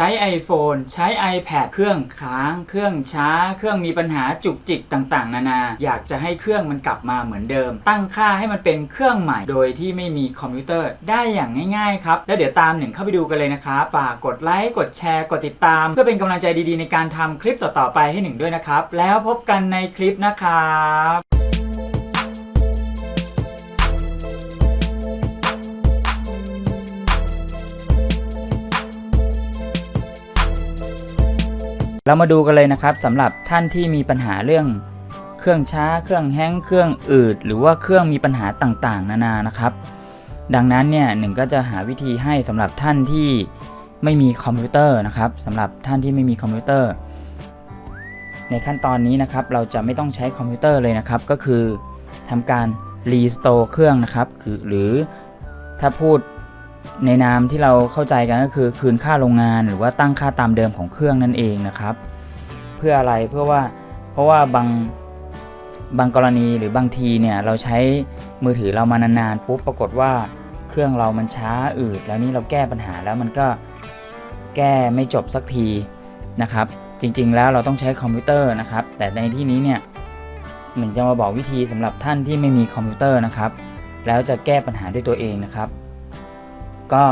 ใช้ iPhone ใช้ iPad เครื่องค้าง เครื่องช้า เครื่องมีปัญหาจุกจิกต่างๆ นานา อยากจะให้เครื่องมันกลับมาเหมือนเดิม ตั้งค่าให้มันเป็นเครื่องใหม่ โดยที่ไม่มีคอมพิวเตอร์ได้อย่างง่ายๆครับ แล้วเดี๋ยวตามหนึ่งเข้าไปดูกันเลยนะครับฝากกดไลค์กดแชร์กดติดตาม เพื่อเป็นกำลังใจดีๆ ในการทำคลิปต่อๆไปให้หนึ่งด้วยนะครับ แล้วพบกันในคลิปนะครับ เรามาดูกันเลยนะครับสำหรับท่านที่มีปัญหาเรื่อง เครื่องช้า เครื่องแห้งเครื่องอืด หรือว่าเครื่องมีปัญหาต่างๆ นานานะครับ ดังนั้นเนี่ยหนึ่งก็จะหาวิธีให้สำหรับท่านที่ไม่มีคอมพิวเตอร์นะครับสำหรับท่านที่ไม่มีคอมพิวเตอร์ ในขั้นตอนนี้นะครับ เราจะไม่ต้องใช้คอมพิวเตอร์เลยนะครับ ก็คือทำการรีสโตร์เครื่องนะครับ คือหรือถ้าพูด ในนามที่เราเข้าใจกันก็คือคืนค่าโรงงานหรือว่าตั้งค่าตามเดิมของเครื่องนั่นเองนะครับ เพื่ออะไรเพื่อว่าเพราะว่าบางบางกรณีหรือบางทีเนี่ยเราใช้มือถือเรามานานๆปุ๊บปรากฏว่าเครื่องเรามันช้าอืดแล้วนี่เราแก้ปัญหาแล้วมันก็แก้ไม่จบสักทีนะครับ จริงๆแล้วเราต้องใช้คอมพิวเตอร์นะครับ แต่ในที่นี้เนี่ยเหมือนจะมาบอกวิธีสำหรับท่านที่ไม่มีคอมพิวเตอร์นะครับ แล้วจะแก้ปัญหาด้วยตัวเองนะครับ ก็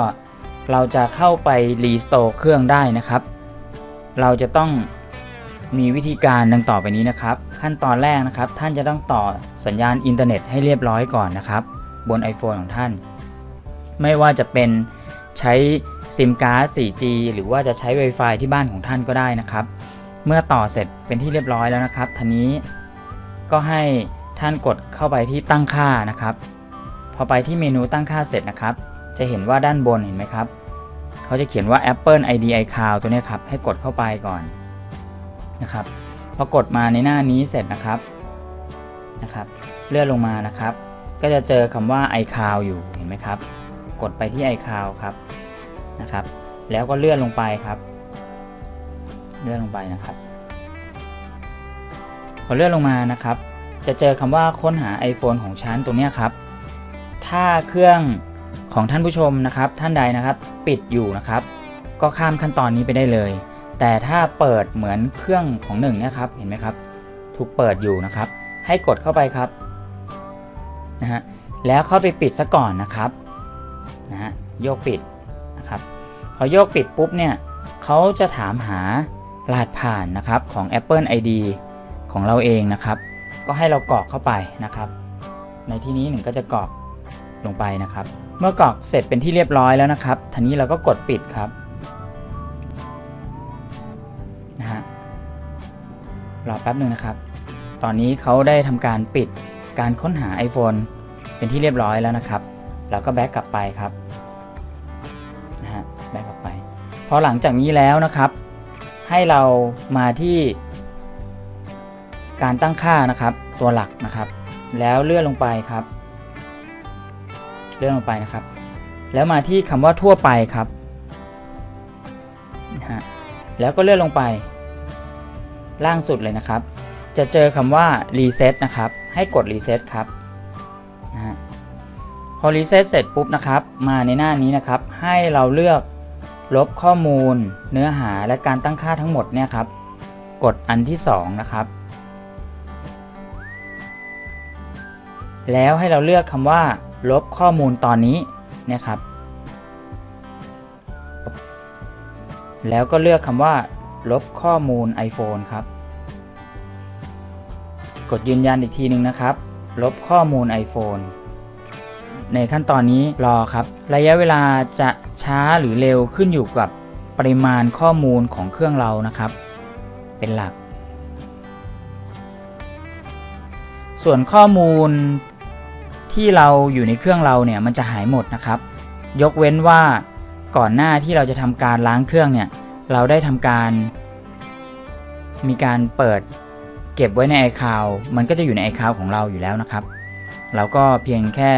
เราจะเข้าไปรีสโตร์เครื่องได้นะครับ เราจะต้องมีวิธีการดังต่อไปนี้นะครับ ขั้นตอนแรกนะครับ ท่านจะต้องต่อสัญญาณอินเทอร์เน็ตให้เรียบร้อยก่อนนะครับ บน iPhone ของท่าน ไม่ว่าจะเป็นใช้ซิมการ์ด 4G หรือว่าจะใช้ Wi-Fi ที่บ้านของท่านก็ได้นะครับ เมื่อต่อเสร็จเป็นที่เรียบร้อยแล้วนะครับทีนี้ก็ให้ท่านกดเข้าไปที่ตั้งค่านะครับ พอไปที่เมนูตั้งค่าเสร็จนะครับ จะเห็นว่าด้านบนเห็นไหมครับ เขาจะเขียนว่า Apple ID iCloud ตัวนี้ครับ ให้กดเข้าไปก่อนนะครับ พอกดมาในหน้านี้เสร็จนะครับนะครับ เลื่อนลงมานะครับ ก็จะเจอคำว่า iCloud อยู่เห็นไหมครับ กดไปที่ iCloud ครับนะครับ แล้วก็เลื่อนลงไปครับ เลื่อนลงไปนะครับ พอเลื่อนลงมานะครับ จะเจอคำว่าค้นหา iPhone ของฉันตรงนี้ครับ ถ้าเครื่อง ของท่านผู้ชมนะครับ ท่านใดนะครับปิดอยู่นะครับ ก็ข้ามขั้นตอนนี้ไปได้เลย แต่ถ้าเปิดเหมือนเครื่องของหนึ่งนี่ยครับเห็นไหมครับ ถูกเปิดอยู่นะครับ ให้กดเข้าไปครับนะฮะแล้วเข้าไปปิดซะก่อนนะครับนะฮะโยกปิดนะครับพอโยกปิดปุ๊บเนี่ยเขาจะถามหารหัสผ่านนะครับของ Apple ID ของเราเองนะครับ ก็ให้เรากรอกเข้าไปนะครับ ในที่นี้หนึ่งก็จะกรอก ลงไปนะครับ เมื่อกรอกเสร็จเป็นที่เรียบร้อยแล้วนะครับทีนี้เราก็กดปิดครับนะฮะรอแป๊บหนึ่งนะครับ ตอนนี้เขาได้ทำการปิดการค้นหา iPhone เป็นที่เรียบร้อยแล้วนะครับ เราก็แบ็กกลับไปครับนะฮะแบ็กกลับไป พอหลังจากนี้แล้วนะครับ ให้เรามาที่การตั้งค่านะครับ ตัวหลักนะครับ แล้วเลื่อนลงไปครับ เลื่อนลงไปนะครับ แล้วมาที่คำว่าทั่วไปครับนะฮะแล้วก็เลื่อนลงไป ล่างสุดเลยนะครับ จะเจอคำว่า reset นะครับ ให้กด reset ครับนะฮะพอ reset เสร็จปุ๊บนะครับ มาในหน้านี้นะครับ ให้เราเลือกลบข้อมูล เนื้อหาและการตั้งค่าทั้งหมดเนี่ยครับ กดอันที่ 2 นะครับ แล้วให้เราเลือกคำว่า ลบข้อมูลตอนนี้นี่ยครับ แล้วก็เลือกคำว่า ลบข้อมูล iPhone ครับ กดยืนยันอีกทีหนึ่งนะครับ ลบข้อมูล iPhone ในขั้นตอนนี้รอครับ ระยะเวลาจะช้าหรือเร็วขึ้นอยู่กับปริมาณข้อมูลของเครื่องเรานะครับ เป็นหลัก ส่วนข้อมูล ที่เราอยู่ในเครื่องเราเนี่ยมันจะหายหมดนะครับ ยกเว้นว่าก่อนหน้าที่เราจะทำการล้างเครื่องเนี่ยเราได้ทำการ มีการเปิดเก็บไว้ใน iCloud มันก็จะอยู่ใน iCloud ของเราอยู่แล้วนะครับ เราก็เพียงแค่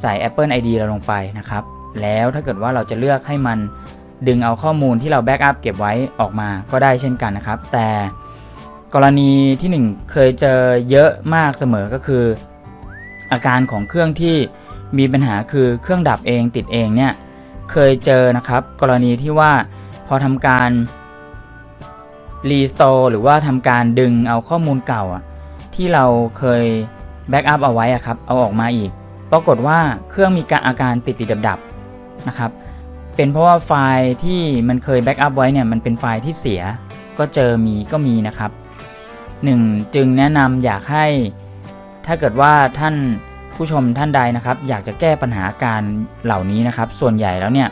ใส่ Apple ID เราลงไปนะครับ แล้วถ้าเกิดว่าเราจะเลือกให้มันดึงเอาข้อมูลที่เราแบ็กอัพเก็บไว้ออกมาก็ได้เช่นกันนะครับ แต่กรณีที่ 1 เคยเจอเยอะมากเสมอก็คือ อาการของเครื่องที่มีปัญหาคือเครื่องดับเองติดเองเนี่ยเคยเจอนะครับ กรณีที่ว่าพอทำการรีสโตร์หรือว่าทำการดึงเอาข้อมูลเก่าที่เราเคยแบ็กอัพเอาไว้อะครับเอาออกมาอีก ปรากฏว่าเครื่องมีการอาการติดติดดับดับๆนะครับ เป็นเพราะว่าไฟล์ที่มันเคยแบ็กอัพไว้เนี่ยมันเป็นไฟล์ที่เสียก็เจอมีก็มีนะครับหนึ่งจึงแนะนำอยากให้ ถ้าเกิดว่าท่านผู้ชมท่านใดนะครับ อยากจะแก้ปัญหาการเหล่านี้นะครับ ส่วนใหญ่แล้วเนี่ย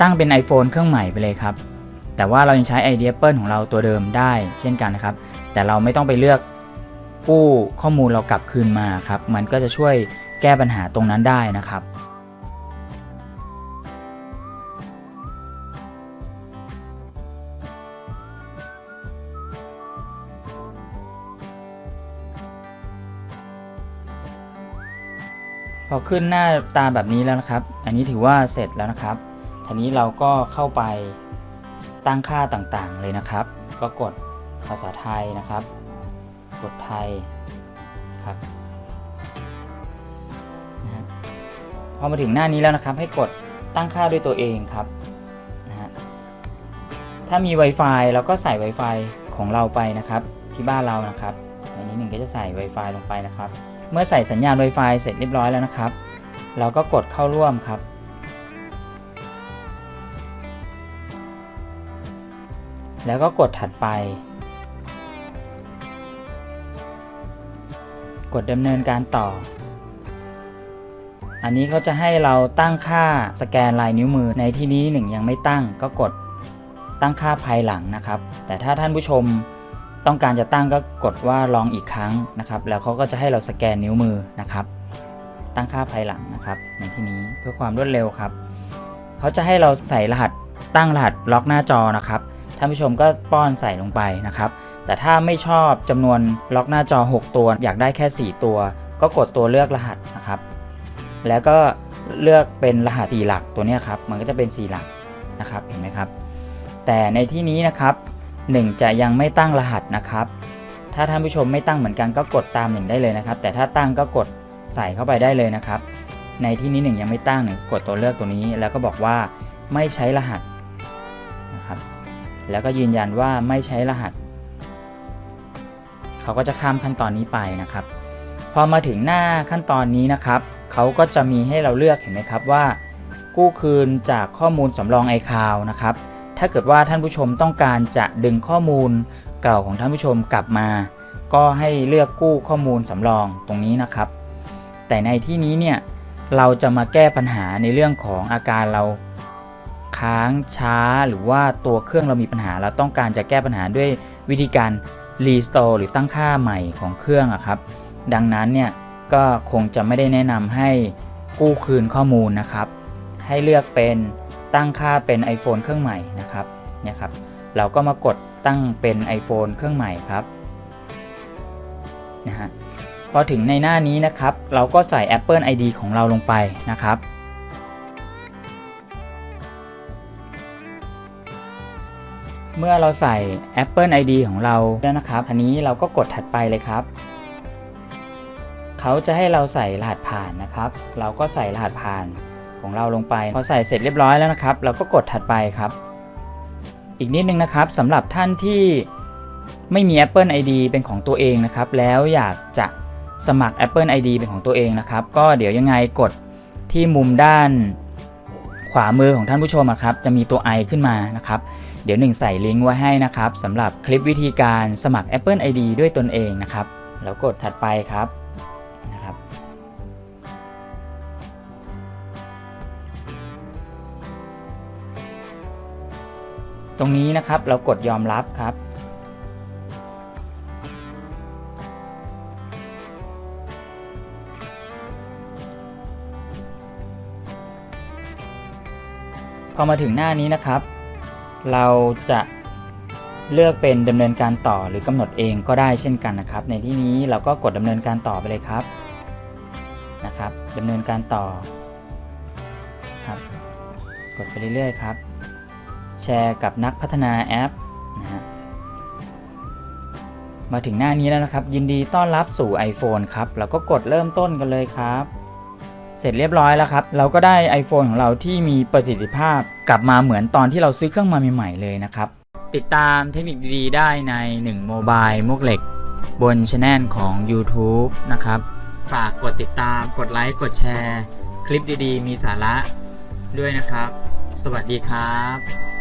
ตั้งเป็น iPhone เครื่องใหม่ไปเลยครับ แต่ว่าเรายังใช้ ID Apple ของเราตัวเดิมได้เช่นกันนะครับ แต่เราไม่ต้องไปเลือกกู้ข้อมูลเรากลับคืนมาครับ มันก็จะช่วยแก้ปัญหาตรงนั้นได้นะครับ พอขึ้นหน้าตาแบบนี้แล้วนะครับ อันนี้ถือว่าเสร็จแล้วนะครับทีนี้เราก็เข้าไปตั้งค่าต่างๆเลยนะครับ ก็กดภาษาไทยนะครับ กดไทยครับนะพอมาถึงหน้านี้แล้วนะครับ ให้กดตั้งค่าด้วยตัวเองครับนะฮะถ้ามี Wi-Fi เราก็ใส่ Wi-Fi ของเราไปนะครับ ที่บ้านเรานะครับในนี้หนึ่งก็จะใส่ Wi-Fi ลงไปนะครับ เมื่อใส่สัญญาณ Wi-Fi เสร็จเรียบร้อยแล้วนะครับ เราก็กดเข้าร่วมครับ แล้วก็กดถัดไป กดดำเนินการต่อ อันนี้เขาจะให้เราตั้งค่าสแกนลายนิ้วมือในที่นี้หนึ่งยังไม่ตั้งก็กดตั้งค่าภายหลังนะครับ แต่ถ้าท่านผู้ชม ต้องการจะตั้งก็กดว่าลองอีกครั้งนะครับ แล้วเขาก็จะให้เราสแกนนิ้วมือนะครับ ตั้งค่าภายหลังนะครับในที่นี้เพื่อความรวดเร็วครับเขาจะให้เราใส่รหัสตั้งรหัสล็อกหน้าจอนะครับท่านผู้ชมก็ป้อนใส่ลงไปนะครับ แต่ถ้าไม่ชอบจำนวนล็อกหน้าจอ 6 ตัว อยากได้แค่ 4 ตัว ก็กดตัวเลือกรหัสนะครับ แล้วก็เลือกเป็นรหัส4หลักตัวนี้ครับ มันก็จะเป็น 4 หลักนะครับ เห็นไหมครับ แต่ในที่นี้นะครับ 1 จะยังไม่ตั้งรหัสนะครับ ถ้าท่านผู้ชมไม่ตั้งเหมือนกันก็กดตาม 1 ได้เลยนะครับ แต่ถ้าตั้งก็กดใส่เข้าไปได้เลยนะครับ ในที่นี้ 1 ยังไม่ตั้งหนึ่งกดตัวเลือกตัวนี้ แล้วก็บอกว่าไม่ใช้รหัสนะครับแล้วก็ยืนยันว่าไม่ใช้รหัส เขาก็จะข้ามขั้นตอนนี้ไปนะครับ พอมาถึงหน้าขั้นตอนนี้นะครับ เขาก็จะมีให้เราเลือกเห็นไหมครับว่า กู้คืนจากข้อมูลสำรอง iCloud นะครับ ถ้าเกิดว่าท่านผู้ชมต้องการจะดึงข้อมูลเก่าของท่านผู้ชมกลับมา ก็ให้เลือกกู้ข้อมูลสำรองตรงนี้นะครับ แต่ในที่นี้เนี่ยเราจะมาแก้ปัญหาในเรื่องของอาการเราค้างช้าหรือว่าตัวเครื่องเรามีปัญหา เราต้องการจะแก้ปัญหาด้วยวิธีการรีสโตร์หรือตั้งค่าใหม่ของเครื่องอะครับ ดังนั้นเนี่ยก็คงจะไม่ได้แนะนำให้กู้คืนข้อมูลนะครับ ให้เลือกเป็น ตั้งค่าเป็น iPhone เครื่องใหม่นะครับเนี่ยครับ เราก็มากดตั้งเป็น iPhone เครื่องใหม่ครับนะฮะพอถึงในหน้านี้นะครับ เราก็ใส่ Apple ID ของเราลงไปนะครับเมื่อเราใส่ Apple ID ของเราแล้วนะครับ อันนี้เราก็กดถัดไปเลยครับ เขาจะให้เราใส่รหัสผ่านนะครับ เราก็ใส่รหัสผ่าน ของเราลงไป พอใส่เสร็จเรียบร้อยแล้วนะครับ เราก็กดถัดไปครับ อีกนิดนึงนะครับสำหรับท่านที่ไม่มี Apple ID เป็นของตัวเองนะครับ แล้วอยากจะสมัคร Apple ID เป็นของตัวเองนะครับ ก็เดี๋ยวยังไงกดที่มุมด้านขวามือของท่านผู้ชมครับ จะมีตัว i ขึ้นมานะครับ เดี๋ยวหนึ่งใส่ลิงก์ไว้ให้นะครับสำหรับคลิปวิธีการสมัคร Apple ID ด้วยตนเองนะครับ แล้วกดถัดไปครับนะครับ ตรงนี้นะครับเรากดยอมรับครับ พอมาถึงหน้านี้นะครับ เราจะเลือกเป็นดำเนินการต่อหรือกำหนดเองก็ได้เช่นกันนะครับ ในที่นี้เราก็กดดำเนินการต่อไปเลยครับนะครับดำเนินการต่อครับ กดไปเรื่อยๆครับ แชร์กับนักพัฒนาแอปนะฮะมาถึงหน้านี้แล้วนะครับ ยินดีต้อนรับสู่ iPhone ครับเราก็กดเริ่มต้นกันเลยครับ เสร็จเรียบร้อยแล้วครับ เราก็ได้ iPhone ของเราที่มีประสิทธิภาพกลับมาเหมือนตอนที่เราซื้อเครื่องมาใหม่ๆเลยนะครับ ติดตามเทคนิคดีๆได้ใน1 Mobile มวกเหล็ก บนช anel ของ YouTube นะครับ ฝากกดติดตามกดไลค์กดแชร์ คลิปดีๆ มีสาระด้วยนะครับ สวัสดีครับ